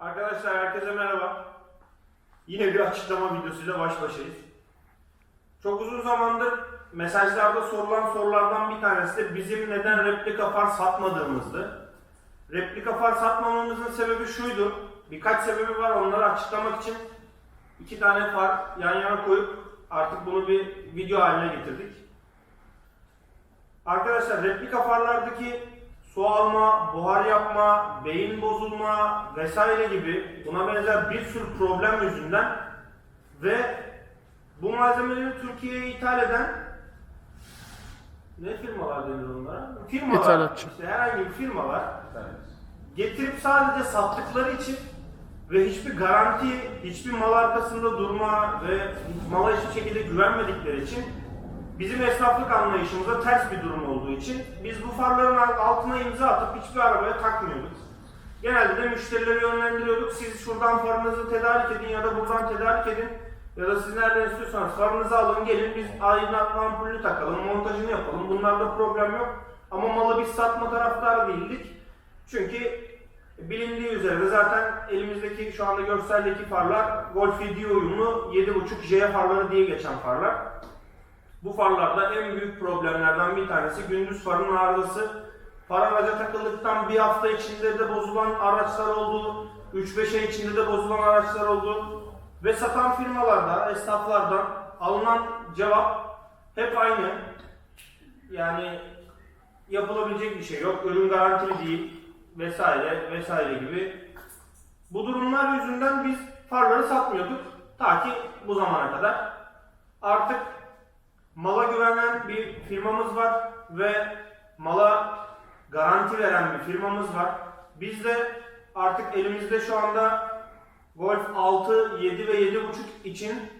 Arkadaşlar herkese merhaba. Yine bir açıklama videosuyla baş başayız. Çok uzun zamandır mesajlarda sorulan sorulardan bir tanesi de bizim neden replika far satmadığımızdı. Replika far satmamamızın sebebi şuydu. Birkaç sebebi var onları açıklamak için iki tane far yan yana koyup artık bunu bir video haline getirdik. Arkadaşlar replika farlardaki su alma, buhar yapma, beyin bozulma vesaire gibi buna benzer bir sürü problem yüzünden ve bu malzemeleri Türkiye'ye ithal eden ne firmalar denir onlara? Firmalar, İthalatçı. işte herhangi bir firmalar getirip sadece sattıkları için ve hiçbir garanti, hiçbir mal arkasında durma ve mala hiçbir şekilde güvenmedikleri için bizim esnaflık anlayışımıza ters bir durum olduğu için biz bu farların altına imza atıp hiçbir arabaya takmıyorduk. Genelde de müşterileri yönlendiriyorduk. Siz şuradan farınızı tedarik edin ya da buradan tedarik edin. Ya da siz nereden istiyorsanız farınızı alın gelin biz aydınlatma ampulünü takalım, montajını yapalım. Bunlarda problem yok. Ama malı biz satma taraftarı değildik. Çünkü bilindiği üzere zaten elimizdeki şu anda görseldeki farlar Golf 7 uyumlu 7.5 J farları diye geçen farlar. Bu farlarda en büyük problemlerden bir tanesi gündüz farın arızası. Far araca takıldıktan bir hafta içinde de bozulan araçlar oldu. 3-5 ay içinde de bozulan araçlar oldu. Ve satan firmalarda, esnaflardan alınan cevap hep aynı. Yani yapılabilecek bir şey yok. Ürün garantili değil vesaire vesaire gibi. Bu durumlar yüzünden biz farları satmıyorduk. Ta ki bu zamana kadar. Artık mala güvenen bir firmamız var ve mala garanti veren bir firmamız var. Biz de artık elimizde şu anda Golf 6, 7 ve 7.5 için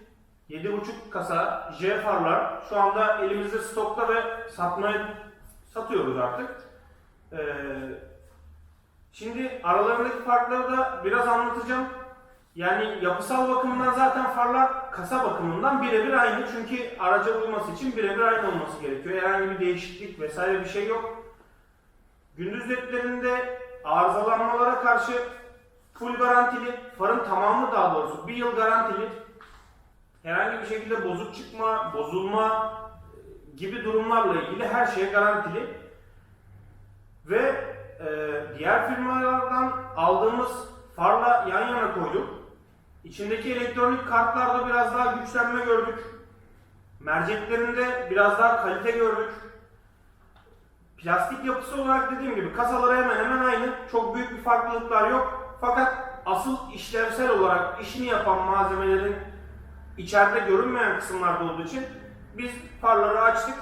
7.5 kasa J farlar şu anda elimizde stokta ve satmaya satıyoruz artık. Ee, şimdi aralarındaki farkları da biraz anlatacağım. Yani yapısal bakımından zaten farlar kasa bakımından birebir aynı. Çünkü araca uyması için birebir aynı olması gerekiyor. Herhangi bir değişiklik vesaire bir şey yok. Gündüz ledlerinde arızalanmalara karşı full garantili, farın tamamı daha doğrusu bir yıl garantili. Herhangi bir şekilde bozuk çıkma, bozulma e, gibi durumlarla ilgili her şey garantili. Ve e, diğer firmalardan aldığımız farla yan yana koyduk. İçindeki elektronik kartlarda biraz daha güçlenme gördük. Merceklerinde biraz daha kalite gördük. Plastik yapısı olarak dediğim gibi kasaları hemen hemen aynı. Çok büyük bir farklılıklar yok. Fakat asıl işlevsel olarak işini yapan malzemelerin içeride görünmeyen kısımlarda olduğu için biz farları açtık.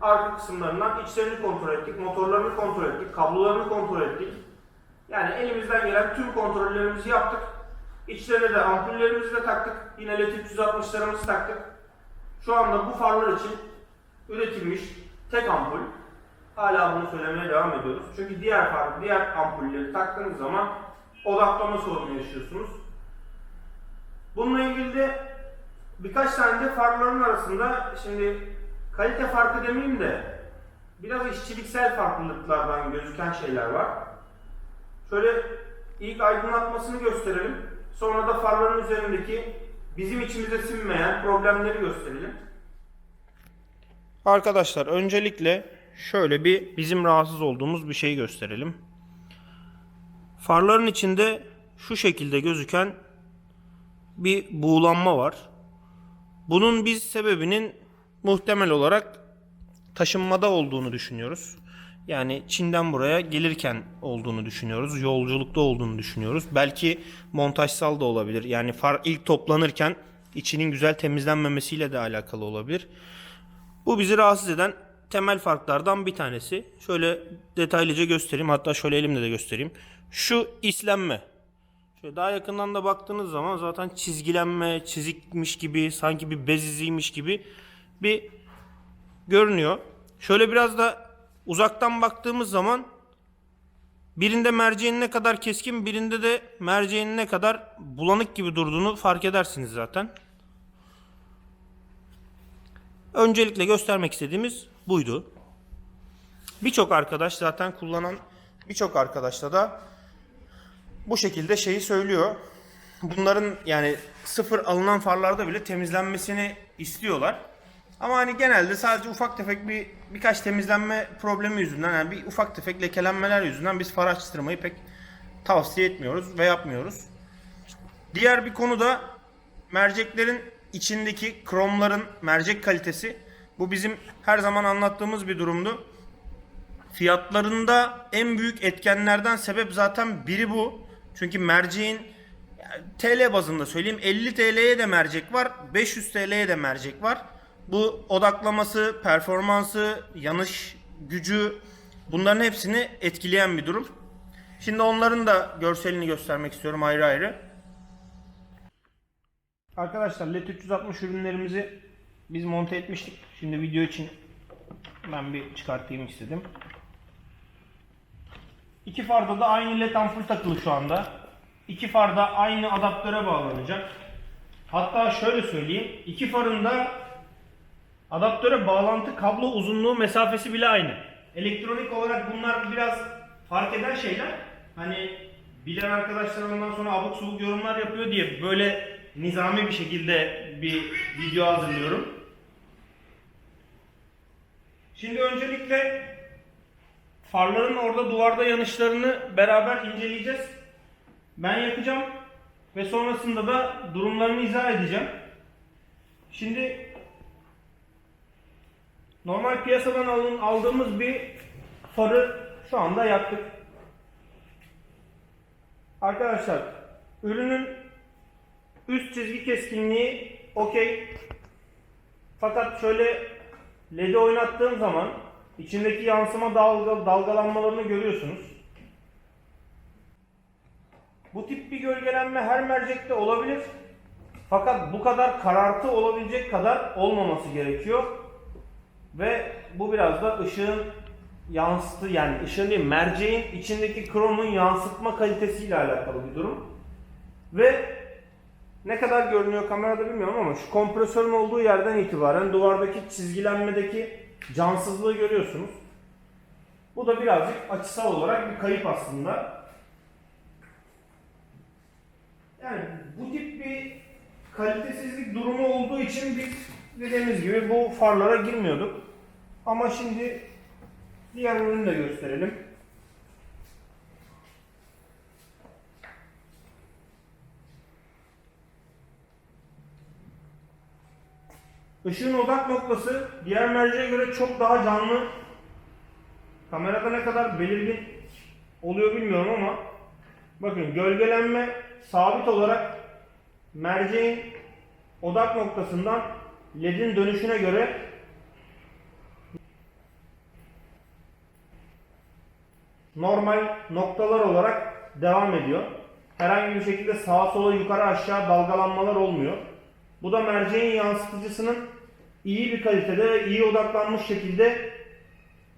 Arka kısımlarından içlerini kontrol ettik, motorlarını kontrol ettik, kablolarını kontrol ettik. Yani elimizden gelen tüm kontrollerimizi yaptık. İçlerine de ampullerimizi de taktık. Yine LED 360'larımızı taktık. Şu anda bu farlar için üretilmiş tek ampul. Hala bunu söylemeye devam ediyoruz. Çünkü diğer far, diğer ampulleri taktığınız zaman odaklama sorunu yaşıyorsunuz. Bununla ilgili de birkaç tane de farların arasında şimdi kalite farkı demeyeyim de biraz işçiliksel farklılıklardan gözüken şeyler var. Şöyle ilk aydınlatmasını gösterelim. Sonra da farların üzerindeki bizim içimize sinmeyen problemleri gösterelim. Arkadaşlar öncelikle şöyle bir bizim rahatsız olduğumuz bir şey gösterelim. Farların içinde şu şekilde gözüken bir buğulanma var. Bunun biz sebebinin muhtemel olarak taşınmada olduğunu düşünüyoruz. Yani Çin'den buraya gelirken olduğunu düşünüyoruz. Yolculukta olduğunu düşünüyoruz. Belki montajsal da olabilir. Yani far ilk toplanırken içinin güzel temizlenmemesiyle de alakalı olabilir. Bu bizi rahatsız eden temel farklardan bir tanesi. Şöyle detaylıca göstereyim. Hatta şöyle elimle de göstereyim. Şu islenme. Şöyle daha yakından da baktığınız zaman zaten çizgilenme, çizikmiş gibi, sanki bir bez iziymiş gibi bir görünüyor. Şöyle biraz da uzaktan baktığımız zaman birinde merceğin ne kadar keskin, birinde de merceğin ne kadar bulanık gibi durduğunu fark edersiniz zaten. Öncelikle göstermek istediğimiz buydu. Birçok arkadaş zaten kullanan birçok arkadaşla da bu şekilde şeyi söylüyor. Bunların yani sıfır alınan farlarda bile temizlenmesini istiyorlar. Ama hani genelde sadece ufak tefek bir birkaç temizlenme problemi yüzünden yani bir ufak tefek lekelenmeler yüzünden biz far açtırmayı pek tavsiye etmiyoruz ve yapmıyoruz. Diğer bir konu da merceklerin içindeki kromların mercek kalitesi. Bu bizim her zaman anlattığımız bir durumdu. Fiyatlarında en büyük etkenlerden sebep zaten biri bu. Çünkü merceğin TL bazında söyleyeyim 50 TL'ye de mercek var, 500 TL'ye de mercek var. Bu odaklaması, performansı, yanış gücü bunların hepsini etkileyen bir durum. Şimdi onların da görselini göstermek istiyorum ayrı ayrı. Arkadaşlar LED 360 ürünlerimizi biz monte etmiştik. Şimdi video için ben bir çıkartayım istedim. İki farda da aynı led ampul takılı şu anda. İki farda aynı adaptöre bağlanacak. Hatta şöyle söyleyeyim. iki farın da adaptöre bağlantı kablo uzunluğu mesafesi bile aynı. Elektronik olarak bunlar biraz fark eden şeyler. Hani bilen arkadaşlar ondan sonra abuk subuk yorumlar yapıyor diye böyle nizami bir şekilde bir video hazırlıyorum. Şimdi öncelikle farların orada duvarda yanışlarını beraber inceleyeceğiz. Ben yapacağım ve sonrasında da durumlarını izah edeceğim. Şimdi normal piyasadan alın, aldığımız bir farı şu anda yaktık. Arkadaşlar ürünün üst çizgi keskinliği okey. Fakat şöyle LED'i oynattığım zaman içindeki yansıma dalga, dalgalanmalarını görüyorsunuz. Bu tip bir gölgelenme her mercekte olabilir. Fakat bu kadar karartı olabilecek kadar olmaması gerekiyor. Ve bu biraz da ışığın yansıtı yani ışığın değil merceğin içindeki kromun yansıtma kalitesiyle alakalı bir durum. Ve ne kadar görünüyor kamerada bilmiyorum ama şu kompresörün olduğu yerden itibaren duvardaki çizgilenmedeki cansızlığı görüyorsunuz. Bu da birazcık açısal olarak bir kayıp aslında. Yani bu tip bir kalitesizlik durumu olduğu için biz dediğimiz gibi bu farlara girmiyorduk. Ama şimdi diğer ürünü de gösterelim. Işığın odak noktası diğer merceğe göre çok daha canlı. Kamerada ne kadar belirgin oluyor bilmiyorum ama bakın gölgelenme sabit olarak merceğin odak noktasından ledin dönüşüne göre normal noktalar olarak devam ediyor. Herhangi bir şekilde sağa sola yukarı aşağı dalgalanmalar olmuyor. Bu da merceğin yansıtıcısının iyi bir kalitede ve iyi odaklanmış şekilde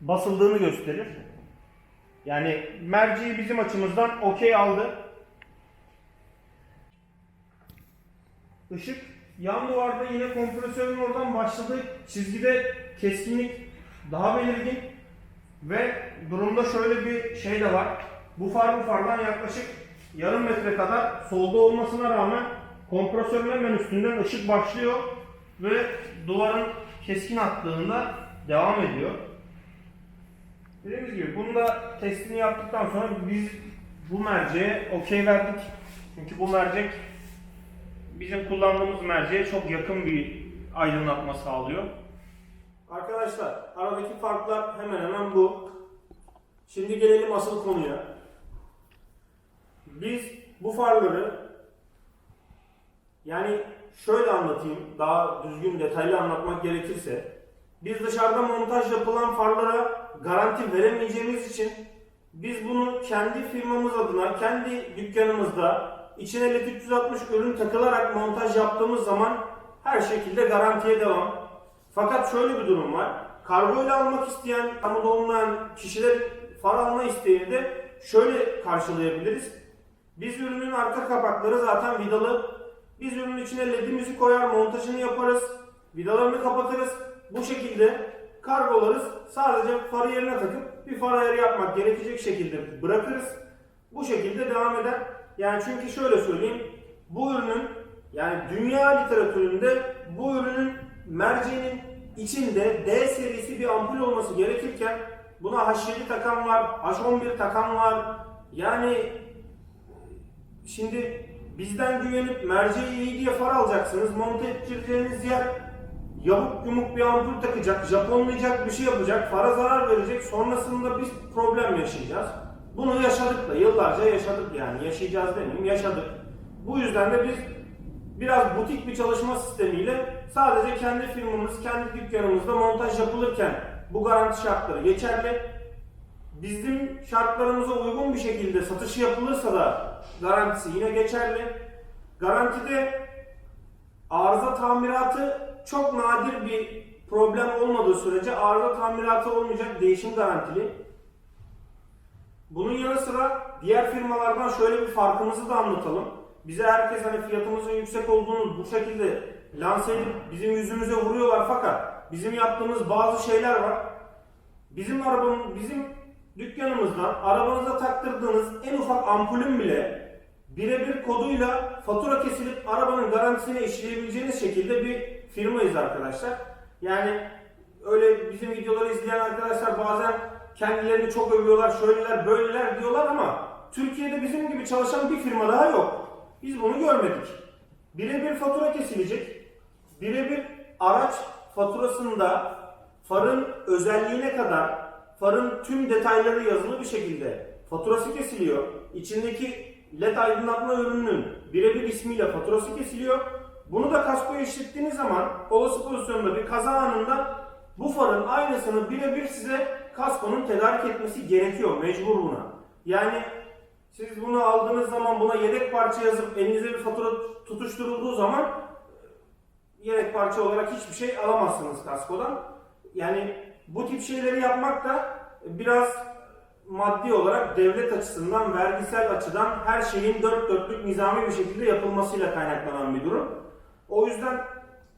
basıldığını gösterir. Yani merceği bizim açımızdan okey aldı. Işık yan duvarda yine kompresörün oradan başladığı çizgide keskinlik daha belirgin ve durumda şöyle bir şey de var. Bu far bu fardan yaklaşık yarım metre kadar solda olmasına rağmen kompresörün hemen üstünden ışık başlıyor ve duvarın keskin attığında devam ediyor. Dediğimiz gibi bunu da testini yaptıktan sonra biz bu merceğe okey verdik. Çünkü bu mercek bizim kullandığımız merceğe çok yakın bir aydınlatma sağlıyor. Arkadaşlar aradaki farklar hemen hemen bu. Şimdi gelelim asıl konuya. Biz bu farları yani şöyle anlatayım daha düzgün detaylı anlatmak gerekirse biz dışarıda montaj yapılan farlara garanti veremeyeceğimiz için biz bunu kendi firmamız adına kendi dükkanımızda içine LED 360 ürün takılarak montaj yaptığımız zaman her şekilde garantiye devam. Fakat şöyle bir durum var. Kargo ile almak isteyen, kamuda olmayan kişiler far alma isteğini de şöyle karşılayabiliriz. Biz ürünün arka kapakları zaten vidalı. Biz ürünün içine ledimizi koyar, montajını yaparız. Vidalarını kapatırız. Bu şekilde kargolarız. Sadece farı yerine takıp bir far ayarı yapmak gerekecek şekilde bırakırız. bu şekilde devam eder. Yani çünkü şöyle söyleyeyim. Bu ürünün yani dünya literatüründe bu ürünün merceğinin içinde D serisi bir ampul olması gerekirken buna H7 takan var, H11 takan var. Yani Şimdi bizden güvenip merceği iyi diye far alacaksınız. Monte ettireceğiniz yer yamuk yumuk bir ampul takacak, Japonlayacak bir şey yapacak, fara zarar verecek. Sonrasında biz problem yaşayacağız. Bunu yaşadık da yıllarca yaşadık yani. Yaşayacağız demeyeyim, yaşadık. Bu yüzden de biz biraz butik bir çalışma sistemiyle sadece kendi firmamız, kendi dükkanımızda montaj yapılırken bu garanti şartları geçerli bizim şartlarımıza uygun bir şekilde satışı yapılırsa da garantisi yine geçerli. Garantide arıza tamiratı çok nadir bir problem olmadığı sürece arıza tamiratı olmayacak değişim garantili. Bunun yanı sıra diğer firmalardan şöyle bir farkımızı da anlatalım. Bize herkes hani fiyatımızın yüksek olduğunu bu şekilde lanse edip bizim yüzümüze vuruyorlar fakat bizim yaptığımız bazı şeyler var. Bizim arabamın, bizim dükkanımızdan arabanıza taktırdığınız en ufak ampulün bile birebir koduyla fatura kesilip arabanın garantisine işleyebileceğiniz şekilde bir firmayız arkadaşlar. Yani öyle bizim videoları izleyen arkadaşlar bazen kendilerini çok övüyorlar, şöyleler, böyleler diyorlar ama Türkiye'de bizim gibi çalışan bir firma daha yok. Biz bunu görmedik. Birebir fatura kesilecek. Birebir araç faturasında farın özelliğine kadar farın tüm detayları yazılı bir şekilde faturası kesiliyor. İçindeki led aydınlatma ürününün birebir ismiyle faturası kesiliyor. Bunu da kaskoya işlettiğiniz zaman olası pozisyonda bir kaza anında bu farın aynısını birebir size kaskonun tedarik etmesi gerekiyor. Mecbur buna. Yani siz bunu aldığınız zaman buna yedek parça yazıp elinize bir fatura tutuşturulduğu zaman yedek parça olarak hiçbir şey alamazsınız kaskodan. Yani bu tip şeyleri yapmak da biraz maddi olarak devlet açısından, vergisel açıdan her şeyin dört dörtlük nizami bir şekilde yapılmasıyla kaynaklanan bir durum. O yüzden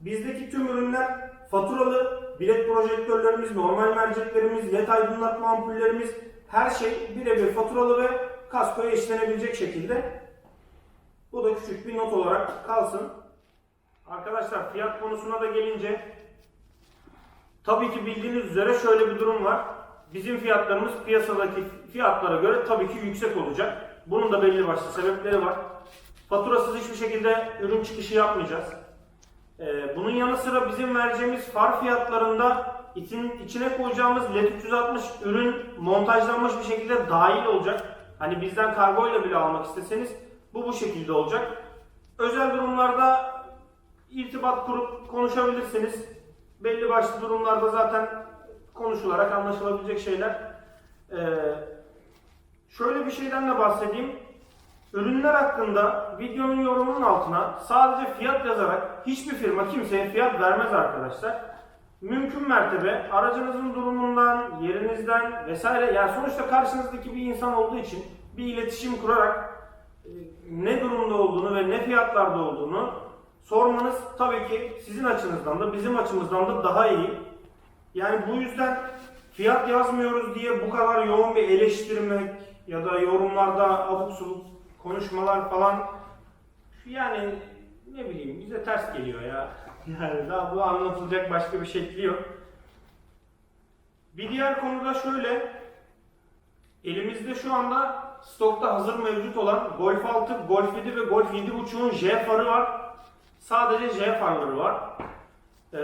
bizdeki tüm ürünler faturalı, bilet projektörlerimiz, normal merceklerimiz, led aydınlatma ampullerimiz her şey birebir faturalı ve kaskoya işlenebilecek şekilde. Bu da küçük bir not olarak kalsın. Arkadaşlar fiyat konusuna da gelince Tabii ki bildiğiniz üzere şöyle bir durum var. Bizim fiyatlarımız piyasadaki fiyatlara göre tabii ki yüksek olacak. Bunun da belli başlı sebepleri var. Faturasız hiçbir şekilde ürün çıkışı yapmayacağız. Ee, bunun yanı sıra bizim vereceğimiz far fiyatlarında için, içine koyacağımız LED 360 ürün montajlanmış bir şekilde dahil olacak. Hani bizden kargo ile bile almak isteseniz bu bu şekilde olacak. Özel durumlarda irtibat kurup konuşabilirsiniz belli başlı durumlarda zaten konuşularak anlaşılabilecek şeyler. Ee, şöyle bir şeyden de bahsedeyim. Ürünler hakkında videonun yorumunun altına sadece fiyat yazarak hiçbir firma kimseye fiyat vermez arkadaşlar. Mümkün mertebe aracınızın durumundan, yerinizden vesaire yani sonuçta karşınızdaki bir insan olduğu için bir iletişim kurarak e, ne durumda olduğunu ve ne fiyatlarda olduğunu sormanız tabii ki sizin açınızdan da bizim açımızdan da daha iyi. Yani bu yüzden fiyat yazmıyoruz diye bu kadar yoğun bir eleştirmek ya da yorumlarda abuk subuk konuşmalar falan yani ne bileyim bize ters geliyor ya. Yani daha bu anlatılacak başka bir şekli yok. Bir diğer konuda şöyle elimizde şu anda stokta hazır mevcut olan Golf 6, Golf 7 ve Golf 7.5'un J farı var. Sadece J farları var. Ee,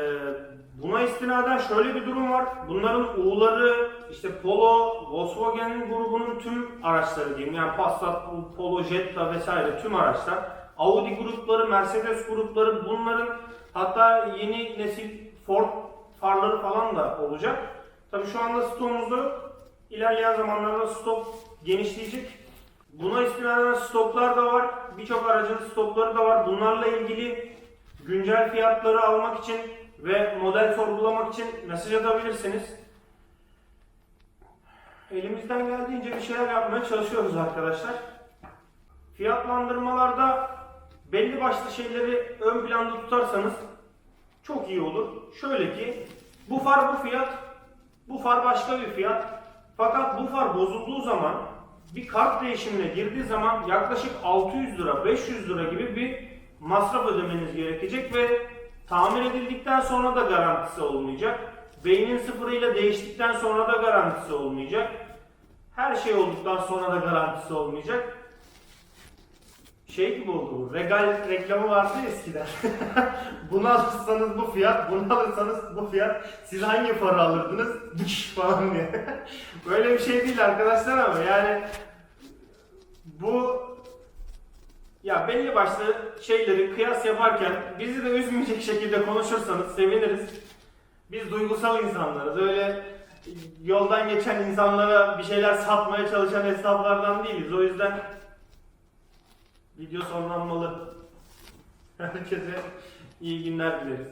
buna istinaden şöyle bir durum var. Bunların U'ları işte Polo, Volkswagen grubunun tüm araçları diyeyim. Yani Passat, Polo, Jetta vesaire tüm araçlar. Audi grupları, Mercedes grupları bunların hatta yeni nesil Ford farları falan da olacak. Tabi şu anda stoğumuzda yok. İlerleyen zamanlarda stok genişleyecek. Buna istinaden stoklar da var. Birçok aracın stokları da var. Bunlarla ilgili güncel fiyatları almak için ve model sorgulamak için mesaj atabilirsiniz. Elimizden geldiğince bir şeyler yapmaya çalışıyoruz arkadaşlar. Fiyatlandırmalarda belli başlı şeyleri ön planda tutarsanız çok iyi olur. Şöyle ki bu far bu fiyat, bu far başka bir fiyat. Fakat bu far bozulduğu zaman bir kart değişimine girdiği zaman yaklaşık 600 lira, 500 lira gibi bir masraf ödemeniz gerekecek ve tamir edildikten sonra da garantisi olmayacak. Beynin sıfırıyla değiştikten sonra da garantisi olmayacak. Her şey olduktan sonra da garantisi olmayacak. Şey gibi oldu bu. Regal reklamı vardı eskiden. bunu alırsanız bu fiyat, bunu alırsanız bu fiyat. Siz hangi para alırdınız? Diş falan diye. Böyle bir şey değil arkadaşlar ama yani bu ya belli başlı şeyleri kıyas yaparken bizi de üzmeyecek şekilde konuşursanız seviniriz. Biz duygusal insanlarız. Öyle yoldan geçen insanlara bir şeyler satmaya çalışan esnaflardan değiliz. O yüzden video sonlanmalı. Herkese iyi günler dileriz.